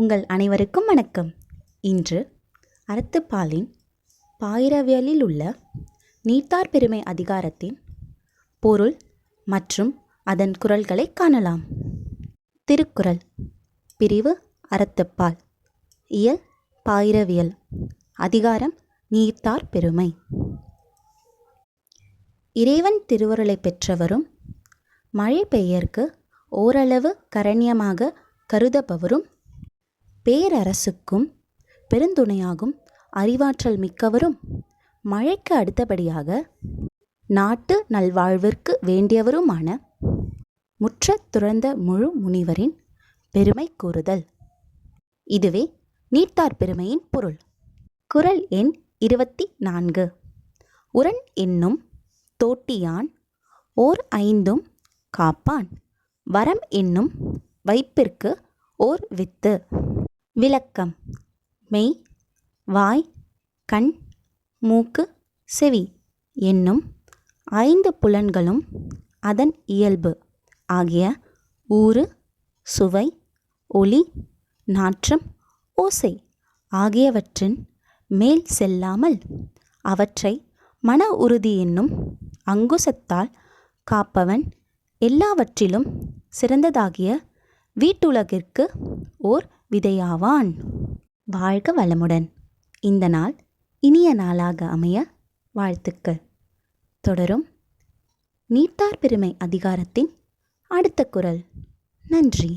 உங்கள் அனைவருக்கும் வணக்கம். இன்று அறத்துப்பாலின் பாயிரவியலில் உள்ள நீத்தார் பெருமை அதிகாரத்தின் பொருள் மற்றும் அதன் குரல்களை காணலாம். திருக்குறள் பிரிவு அறத்துப்பால் இயல் பாயிரவியல் அதிகாரம் நீத்தார் பெருமை. இறைவன் திருவருளை பெற்றவரும் மழை பெய்யற்கு ஓரளவு கரண்யமாக கருதப்பவரும் பேரரசுக்கும் பெருந்துணையாகும் அறிவாற்றல் மிக்கவரும் மழைக்கு அடுத்தபடியாக நாட்டு நல்வாழ்விற்கு வேண்டியவருமான முற்றத் துறந்த முழு முனிவரின் பெருமை கூறுதல். இதுவே நீட்டார் பெருமையின் பொருள். குறள் எண் இருபத்தி நான்கு உரன் என்னும் தோட்டியான் ஓர் ஐந்தும் காப்பான். வரம் என்னும் வைப்பிற்கு ஓர் வித்து. விளக்கம். மெய் வாய் கண் மூக்கு செவி என்னும் ஐந்து புலன்களும் அதன் இயல்பு ஆகிய ஊறு சுவை ஒளி நாற்றம் ஓசை ஆகியவற்றின் மேல் செல்லாமல் அவற்றை மன உறுதி என்னும் அங்குசத்தால் காப்பவன் எல்லாவற்றிலும் சிறந்ததாகிய வீட்டுலகிற்கு ஓர் விதையாவான். வாழ்க வளமுடன். இந்த நாள் இனிய நாளாக அமைய வாழ்த்துக்கள். தொடரும் நீட்டார் பெருமை அதிகாரத்தின் அடுத்த குரல். நன்றி.